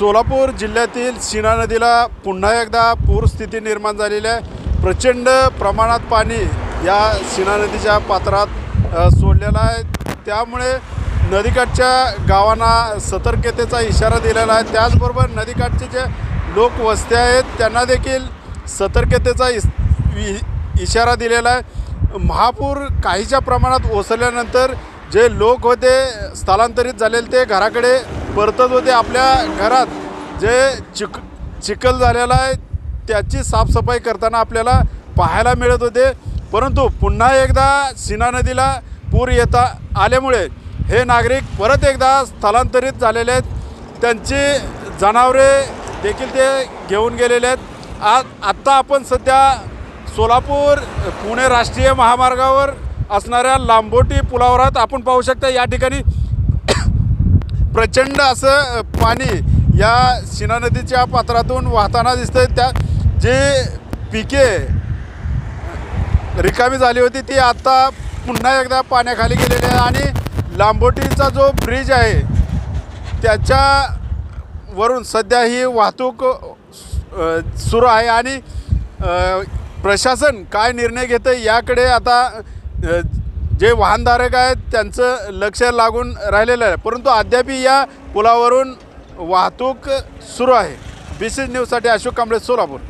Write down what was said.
सोलापूर जिल्ह्यातील सीना नदीला पुन्हा एकदा पूरस्थिती निर्माण झालेली आहे. प्रचंड प्रमाणात पाणी या सीना नदीच्या पात्रात सोडलेलं आहे. त्यामुळे नदीकाठच्या गावांना सतर्कतेचा इशारा दिलेला आहे. त्याचबरोबर नदीकाठचे जे लोकवस्त्या आहेत त्यांना देखील सतर्कतेचा इस इशारा दिलेला आहे. महापूर काहीच्या प्रमाणात ओसरल्यानंतर जे लोक होते स्थलांतरित झालेले ते घराकडे परतत होते आपल्या घरात. जे चिक चिखल झालेला आहे त्याची साफसफाई करताना आपल्याला पाहायला मिळत होते. परंतु पुन्हा एकदा सीना नदीला पूर येता आल्यामुळे हे नागरिक परत एकदा स्थलांतरित झालेले आहेत. त्यांची जनावरे देखील ते घेऊन गेलेले आहेत. आज आत्ता आपण सध्या सोलापूर पुणे राष्ट्रीय महामार्गावर असणाऱ्या लांबोटी पुलावर आपण पाहू शकता या ठिकाणी प्रचंड असं पाणी या शिना नदीच्या पात्रातून वाहताना दिसतंय. त्या जे पिके रिकामी झाली होती ती आत्ता पुन्हा एकदा पाण्याखाली गेलेली आहे आणि लांबोटीचा जो ब्रिज आहे त्याच्यावरून सध्या ही वाहतूक सुरू आहे आणि प्रशासन काय निर्णय घेतं याकडे आता जे वाहनधारक आहेत त्यांचं लक्ष लागून राहिलेलं आहे. परंतु अद्यापही या पुलावरून वाहतूक सुरू आहे. बी सी न्यूजसाठी अशोक कांबळे सोलापूर.